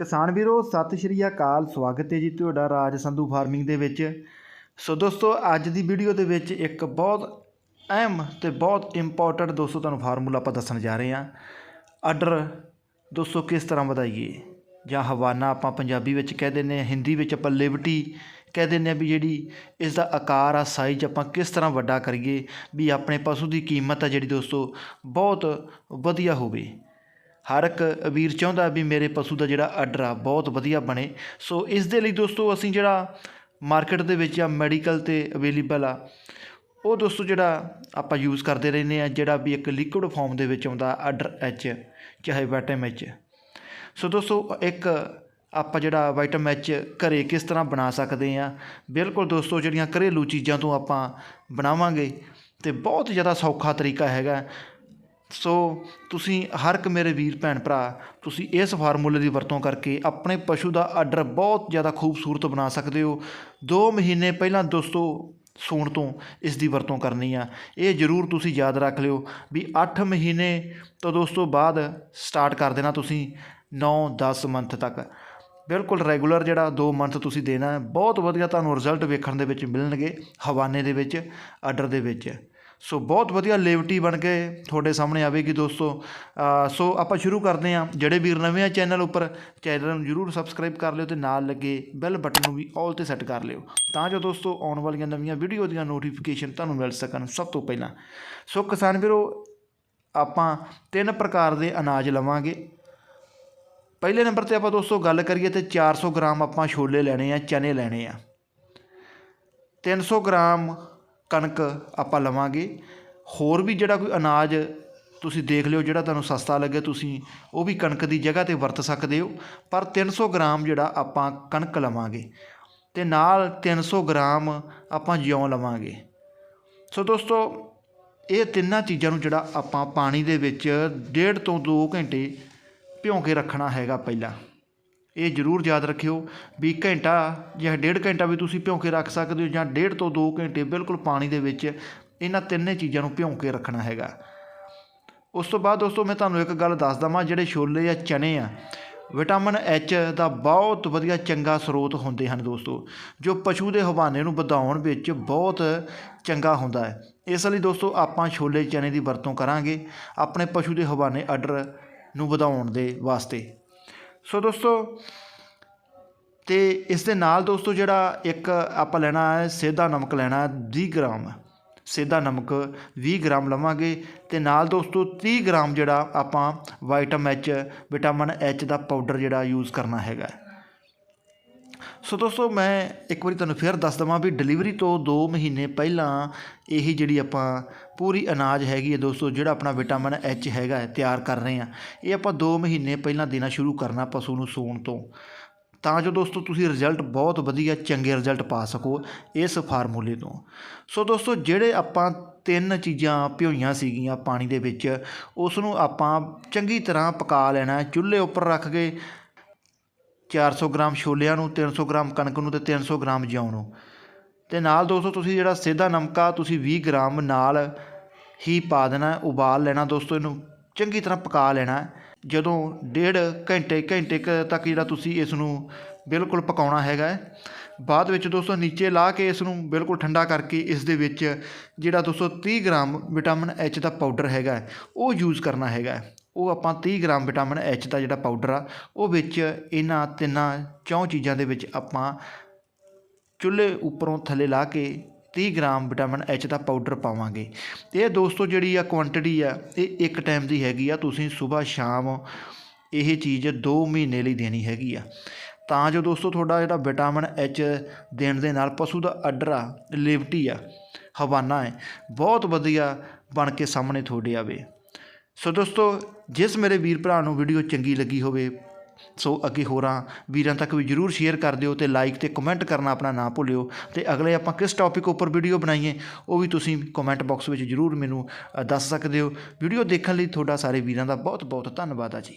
ਕਿਸਾਨ ਵੀਰੋ, ਸਤਿ ਸ਼੍ਰੀ ਅਕਾਲ, ਸਵਾਗਤ ਹੈ ਜੀ ਤੁਹਾਡਾ ਰਾਜ ਸੰਧੂ ਫਾਰਮਿੰਗ ਦੇ ਵਿੱਚ। ਸੋ ਦੋਸਤੋ, ਅੱਜ ਦੀ ਵੀਡੀਓ ਦੇ ਵਿੱਚ ਇੱਕ ਬਹੁਤ ਅਹਿਮ ਤੇ ਬਹੁਤ ਇੰਪੋਰਟੈਂਟ ਦੋਸਤੋ, ਤੁਹਾਨੂੰ ਫਾਰਮੂਲਾ ਆਪਾਂ ਦੱਸਣ ਜਾ ਰਹੇ ਹਾਂ। ਆਰਡਰ ਦੋਸਤੋ, ਕਿਸ ਤਰ੍ਹਾਂ ਵਧਾਈਏ? ਜਾਂ ਹਵਾਨਾ ਆਪਾਂ ਪੰਜਾਬੀ ਵਿੱਚ ਕਹਿ ਦਿੰਦੇ ਹਾਂ, ਹਿੰਦੀ ਵਿੱਚ ਆਪਾਂ ਲਿਬਰਟੀ ਕਹਿ ਦਿੰਦੇ ਹਾਂ ਵੀ ਜਿਹੜੀ ਇਸ ਦਾ ਆਕਾਰ ਆ ਸਾਈਜ਼ ਆਪਾਂ ਕਿਸ ਤਰ੍ਹਾਂ ਵੱਡਾ ਕਰੀਏ, ਵੀ ਆਪਣੇ ਪਸ਼ੂ ਦੀ ਕੀਮਤ ਆ ਜਿਹੜੀ ਦੋਸਤੋ, ਬਹੁਤ ਵਧੀਆ ਹੋਵੇ। ਹਰ ਇੱਕ ਵੀਰ ਚਾਹੁੰਦਾ ਵੀ ਮੇਰੇ ਪਸ਼ੂ ਦਾ ਜਿਹੜਾ ਆਰਡਰ ਆ, ਬਹੁਤ ਵਧੀਆ ਬਣੇ। ਸੋ ਇਸ ਦੇ ਲਈ ਦੋਸਤੋ, ਅਸੀਂ ਜਿਹੜਾ ਮਾਰਕੀਟ ਦੇ ਵਿੱਚ ਆ ਮੈਡੀਕਲ ਤੇ ਅਵੇਲੇਬਲ ਆ, ਉਹ ਦੋਸਤੋ ਜਿਹੜਾ ਆਪਾਂ ਯੂਜ਼ ਕਰਦੇ ਰਹਿੰਦੇ ਆ, ਜਿਹੜਾ ਵੀ ਇੱਕ ਲਿਕੁਇਡ ਫਾਰਮ ਦੇ ਵਿੱਚ ਆਉਂਦਾ ਆਰਡਰ ਐਚ ਚਾਹੇ ਵੈਟਮ ਐਚ ਸੋ ਦੋਸਤੋ, ਇੱਕ ਆਪਾਂ ਜਿਹੜਾ ਵਾਈਟਮ ਐਚ ਘਰੇ ਕਿਸ ਤਰ੍ਹਾਂ ਬਣਾ ਸਕਦੇ ਆ, ਬਿਲਕੁਲ ਦੋਸਤੋ, ਜਿਹੜੀਆਂ ਘਰੇਲੂ ਚੀਜ਼ਾਂ ਤੋਂ ਆਪਾਂ ਬਣਾਵਾਂਗੇ, ਤੇ ਬਹੁਤ ਜ਼ਿਆਦਾ ਸੌਖਾ ਤਰੀਕਾ ਹੈਗਾ। ਸੋ ਤੁਸੀਂ ਹਰ ਇੱਕ ਮੇਰੇ ਵੀਰ ਭੈਣ ਭਰਾ, ਤੁਸੀਂ ਇਸ ਫਾਰਮੂਲੇ ਦੀ ਵਰਤੋਂ ਕਰਕੇ ਆਪਣੇ ਪਸ਼ੂ ਦਾ ਆਰਡਰ ਬਹੁਤ ਜ਼ਿਆਦਾ ਖੂਬਸੂਰਤ ਬਣਾ ਸਕਦੇ ਹੋ। 2 ਮਹੀਨੇ ਪਹਿਲਾਂ ਦੋਸਤੋ, ਸੂਣ ਤੋਂ ਇਸ ਦੀ ਵਰਤੋਂ ਕਰਨੀ ਆ। ਇਹ ਜ਼ਰੂਰ ਤੁਸੀਂ ਯਾਦ ਰੱਖ ਲਿਓ ਵੀ 8 ਮਹੀਨੇ ਤੋਂ ਦੋਸਤੋ ਬਾਅਦ ਸਟਾਰਟ ਕਰ ਦੇਣਾ ਤੁਸੀਂ 9-10 ਮੰਥ ਤੱਕ। ਬਿਲਕੁਲ ਰੈਗੂਲਰ ਜਿਹੜਾ 2 ਮੰਥ ਤੁਸੀਂ ਦੇਣਾ, ਬਹੁਤ ਵਧੀਆ ਤੁਹਾਨੂੰ ਰਿਜ਼ਲਟ ਵੇਖਣ ਦੇ ਵਿੱਚ ਮਿਲਣਗੇ, ਹਵਾਨੇ ਦੇ ਵਿੱਚ, ਆਰਡਰ ਦੇ ਵਿੱਚ। ਸੋ ਬਹੁਤ ਵਧੀਆ ਲੇਵਟੀ ਬਣ ਕੇ ਤੁਹਾਡੇ ਸਾਹਮਣੇ ਆਵੇਗੀ ਦੋਸਤੋ। ਸੋ ਆਪਾਂ ਸ਼ੁਰੂ ਕਰਦੇ ਹਾਂ। ਜਿਹੜੇ ਵੀਰ ਨਵੇਂ ਆ ਚੈਨਲ ਉੱਪਰ, ਚੈਨਲ ਨੂੰ ਜਰੂਰ ਸਬਸਕ੍ਰਾਈਬ ਕਰ ਲਿਓ ਤੇ ਨਾਲ ਲੱਗੇ ਬੈਲ ਬਟਨ ਨੂੰ ਵੀ ਆਲ ਤੇ ਸੈੱਟ ਕਰ ਲਿਓ। ਤਾਂ ਜੋ ਦੋਸਤੋ ਆਉਣ ਵਾਲੀਆਂ ਨਵੀਆਂ ਵੀਡੀਓ ਦੀਆਂ ਨੋਟੀਫਿਕੇਸ਼ਨ ਤੁਹਾਨੂੰ ਮਿਲ ਸਕਣ ਸਭ ਤੋਂ ਪਹਿਲਾਂ। ਸੋ ਕਿਸਾਨ ਵੀਰੋ, ਆਪਾਂ ਤਿੰਨ ਪ੍ਰਕਾਰ ਦੇ ਅਨਾਜ ਲਵਾਂਗੇ। ਪਹਿਲੇ ਨੰਬਰ ਤੇ ਆਪਾਂ ਦੋਸਤੋ ਗੱਲ ਕਰੀਏ ਤੇ 400 ਗ੍ਰਾਮ ਆਪਾਂ ਛੋਲੇ ਲੈਣੇ ਆ, ਚਨੇ ਲੈਣੇ ਆ। 300 ਗ੍ਰਾਮ ਕਣਕ ਆਪਾਂ ਲਵਾਂਗੇ। ਹੋਰ ਵੀ ਜਿਹੜਾ ਕੋਈ ਅਨਾਜ ਤੁਸੀਂ ਦੇਖ ਲਿਓ, ਜਿਹੜਾ ਤੁਹਾਨੂੰ ਸਸਤਾ ਲੱਗੇ ਤੁਸੀਂ, ਉਹ ਵੀ ਕਣਕ ਦੀ ਜਗ੍ਹਾ ਤੇ ਵਰਤ ਸਕਦੇ ਹੋ। ਪਰ 300 ਗ੍ਰਾਮ ਜਿਹੜਾ ਆਪਾਂ ਕਣਕ ਲਵਾਂਗੇ ਤੇ ਨਾਲ 300 ਗ੍ਰਾਮ ਆਪਾਂ ਜਿਉਂ ਲਵਾਂਗੇ। ਸੋ ਦੋਸਤੋ, ਇਹ ਤਿੰਨਾਂ ਚੀਜ਼ਾਂ ਨੂੰ ਜਿਹੜਾ ਆਪਾਂ ਪਾਣੀ ਦੇ ਵਿੱਚ ਡੇਢ ਤੋਂ 2 ਘੰਟੇ ਭਿਉਂ ਕੇ ਰੱਖਣਾ ਹੈਗਾ ਪਹਿਲਾਂ। ਇਹ ਜ਼ਰੂਰ ਯਾਦ ਰੱਖਿਓ ਵੀ ਘੰਟਾ ਜਾਂ ਡੇਢ ਘੰਟਾ ਵੀ ਤੁਸੀਂ ਭਿਉਂ ਕੇ ਰੱਖ ਸਕਦੇ ਹੋ ਜਾਂ ਡੇਢ ਤੋਂ 2 ਘੰਟੇ ਬਿਲਕੁਲ ਪਾਣੀ ਦੇ ਵਿੱਚ ਇਹਨਾਂ ਤਿੰਨੇ ਚੀਜ਼ਾਂ ਨੂੰ ਭਿਉਂ ਕੇ ਰੱਖਣਾ ਹੈਗਾ। ਉਸ ਤੋਂ ਬਾਅਦ ਦੋਸਤੋ ਮੈਂ ਤੁਹਾਨੂੰ ਇੱਕ ਗੱਲ ਦੱਸ ਦਵਾਂ ਜਿਹੜੇ ਛੋਲੇ ਜਾਂ ਚਨੇ ਆ, ਵਿਟਾਮਿਨ ਐਚ ਦਾ ਬਹੁਤ ਵਧੀਆ ਚੰਗਾ ਸਰੋਤ ਹੁੰਦੇ ਹਨ ਦੋਸਤੋ, ਜੋ ਪਸ਼ੂ ਦੇ ਹਵਾਨੇ ਨੂੰ ਵਧਾਉਣ ਵਿੱਚ ਬਹੁਤ ਚੰਗਾ ਹੁੰਦਾ ਹੈ। ਇਸ ਲਈ ਦੋਸਤੋ ਆਪਾਂ ਛੋਲੇ ਚਨੇ ਦੀ ਵਰਤੋਂ ਕਰਾਂਗੇ, ਆਪਣੇ ਪਸ਼ੂ ਦੇ ਹਵਾਨੇ ਆਰਡਰ ਨੂੰ ਵਧਾਉਣ ਦੇ ਵਾਸਤੇ। ਸੋ ਦੋਸਤੋ, ਤੇ ਇਸ ਦੇ ਨਾਲ ਦੋਸਤੋ ਜਿਹੜਾ ਇੱਕ ਆਪਾਂ ਲੈਣਾ ਹੈ, ਸੇਧਾ ਨਮਕ ਲੈਣਾ ਹੈ 20 ਗ੍ਰਾਮ। ਸੇਧਾ ਨਮਕ 20 ਗ੍ਰਾਮ ਲਵਾਂਗੇ ਤੇ ਨਾਲ ਦੋਸਤੋ 30 ਗ੍ਰਾਮ ਜਿਹੜਾ ਆਪਾਂ ਵਾਈਟਮ ਐਚ ਵਿਟਾਮਿਨ ਐਚ ਦਾ ਪਾਊਡਰ ਜਿਹੜਾ ਯੂਜ਼ ਕਰਨਾ ਹੈਗਾ। ਸੋ ਦੋਸਤੋ ਮੈਂ ਇੱਕ ਵਾਰੀ ਤੁਹਾਨੂੰ ਫਿਰ ਦੱਸ ਦਵਾਂ ਵੀ ਡਿਲੀਵਰੀ ਤੋਂ 2 ਮਹੀਨੇ ਪਹਿਲਾਂ ਇਹ ਜਿਹੜੀ ਆਪਾਂ ਪੂਰੀ ਅਨਾਜ ਹੈਗੀ ਹੈ ਦੋਸਤੋ ਜਿਹੜਾ ਆਪਣਾ ਵਿਟਾਮਿਨ ਐਚ ਹੈਗਾ ਹੈ, ਤਿਆਰ ਕਰ ਰਹੇ ਆ ਇਹ ਆਪਾਂ 2 ਮਹੀਨੇ ਪਹਿਲਾਂ ਦੇਣਾ ਸ਼ੁਰੂ ਕਰਨਾ ਪਸ਼ੂ ਨੂੰ ਸੂਣ ਤੋਂ। ਤਾਂ ਜੋ ਦੋਸਤੋ ਤੁਸੀਂ ਰਿਜ਼ਲਟ ਬਹੁਤ ਵਧੀਆ ਚੰਗੇ ਰਿਜ਼ਲਟ ਪਾ ਸਕੋ ਇਸ ਫਾਰਮੂਲੇ ਤੋਂ। ਸੋ ਦੋਸਤੋ ਜਿਹੜੇ ਆਪਾਂ ਤਿੰਨ ਚੀਜ਼ਾਂ ਭਿਓਈਆਂ ਸੀਗੀਆਂ ਪਾਣੀ ਦੇ ਵਿੱਚ ਉਸ ਨੂੰ ਆਪਾਂ ਚੰਗੀ ਤਰ੍ਹਾਂ ਪਕਾ ਲੈਣਾ ਚੁੱਲ੍ਹੇ ਉੱਪਰ ਰੱਖ ਕੇ 400 ਗ੍ਰਾਮ ਛੋਲਿਆਂ ਨੂੰ 300 ਗ੍ਰਾਮ ਕਣਕ ਨੂੰ ਤੇ 300 ਗ੍ਰਾਮ ਜੌਂ ਨੂੰ। ਤੇ ਨਾਲ ਦੋਸਤੋ ਤੁਸੀਂ ਜਿਹੜਾ ਸਿੱਧਾ ਨਮਕਾ ਤੁਸੀਂ 20 ਗ੍ਰਾਮ ਨਾਲ ਹੀ ਪਾ ਦੇਣਾ, ਉਬਾਲ ਲੈਣਾ ਦੋਸਤੋ ਇਹਨੂੰ, ਚੰਗੀ ਤਰ੍ਹਾਂ ਪਕਾ ਲੈਣਾ। ਜਦੋਂ ਡੇਢ ਘੰਟੇ ਘੰਟੇ ਤੱਕ ਜਿਹੜਾ ਤੁਸੀਂ ਇਸ ਨੂੰ ਬਿਲਕੁਲ ਪਕਾਉਣਾ ਹੈਗਾ ਬਾਅਦ ਵਿੱਚ ਦੋਸਤੋ ਨੀਚੇ ਲਾ ਕੇ ਇਸ ਨੂੰ ਬਿਲਕੁਲ ਠੰਡਾ ਕਰਕੇ ਇਸ ਦੇ ਵਿੱਚ ਜਿਹੜਾ ਦੋਸਤੋ 30 ਗ੍ਰਾਮ ਵਿਟਾਮਿਨ ਐਚ ਦਾ ਪਾਊਡਰ ਹੈਗਾ ਉਹ ਯੂਜ਼ ਕਰਨਾ ਹੈਗਾ ਉਹ ਆਪਾਂ 30 ਗ੍ਰਾਮ ਵਿਟਾਮਿਨ ਐਚ ਦਾ ਜਿਹੜਾ ਪਾਊਡਰ ਆ, ਉਹ ਵਿੱਚ ਇਹਨਾਂ ਤਿੰਨਾਂ ਚੌਂ ਚੀਜ਼ਾਂ ਦੇ ਵਿੱਚ ਆਪਾਂ ਚੁੱਲ੍ਹੇ ਉੱਪਰੋਂ ਥੱਲੇ ਲਾ ਕੇ 30 ਗ੍ਰਾਮ ਵਿਟਾਮਿਨ ਐਚ ਦਾ ਪਾਊਡਰ ਪਾਵਾਂਗੇ। ਇਹ ਦੋਸਤੋ ਜਿਹੜੀ ਆ ਕੁਆਂਟੀਟੀ ਆ, ਇਹ ਇੱਕ ਟਾਈਮ ਦੀ ਹੈਗੀ ਆ, ਤੁਸੀਂ ਸਵੇਰ ਸ਼ਾਮ ਇਹ ਚੀਜ਼ 2 ਮਹੀਨੇ ਲਈ ਦੇਣੀ ਹੈਗੀ ਆ। ਤਾਂ ਜੋ ਦੋਸਤੋ ਤੁਹਾਡਾ ਜਿਹੜਾ ਵਿਟਾਮਿਨ ਐਚ ਦੇਣ ਦੇ ਨਾਲ ਪਸ਼ੂ ਦਾ ਆਰਡਰ ਆ, ਲਿਵਟੀ ਆ, ਹਵਾਨਾ ਹੈ, ਬਹੁਤ ਵਧੀਆ ਬਣ ਕੇ ਸਾਹਮਣੇ ਤੁਹਾਡੇ ਆਵੇ। ਸੋ ਦੋਸਤੋ, ਜਿਸ ਮੇਰੇ ਵੀਰ ਭਰਾ ਨੂੰ ਵੀਡੀਓ ਚੰਗੀ ਲੱਗੀ ਹੋਵੇ, ਸੋ ਅੱਗੇ ਹੋਰਾਂ ਵੀਰਾਂ ਤੱਕ ਵੀ ਜਰੂਰ ਸ਼ੇਅਰ ਕਰ ਦਿਓ ਤੇ ਲਾਈਕ ਤੇ ਕਮੈਂਟ ਕਰਨਾ ਆਪਣਾ ਨਾ ਭੁੱਲਿਓ। ਤੇ ਅਗਲੇ ਆਪਾਂ ਕਿਸ ਟੌਪਿਕ ਉੱਪਰ ਵੀਡੀਓ ਬਣਾਈਏ, ਉਹ ਵੀ ਤੁਸੀਂ ਕਮੈਂਟ ਬਾਕਸ ਵਿੱਚ ਜਰੂਰ ਮੈਨੂੰ ਦੱਸ ਸਕਦੇ ਹੋ। ਵੀਡੀਓ ਦੇਖਣ ਲਈ ਤੁਹਾਡਾ ਸਾਰੇ ਵੀਰਾਂ ਦਾ ਬਹੁਤ ਬਹੁਤ ਧੰਨਵਾਦ ਆ ਜੀ।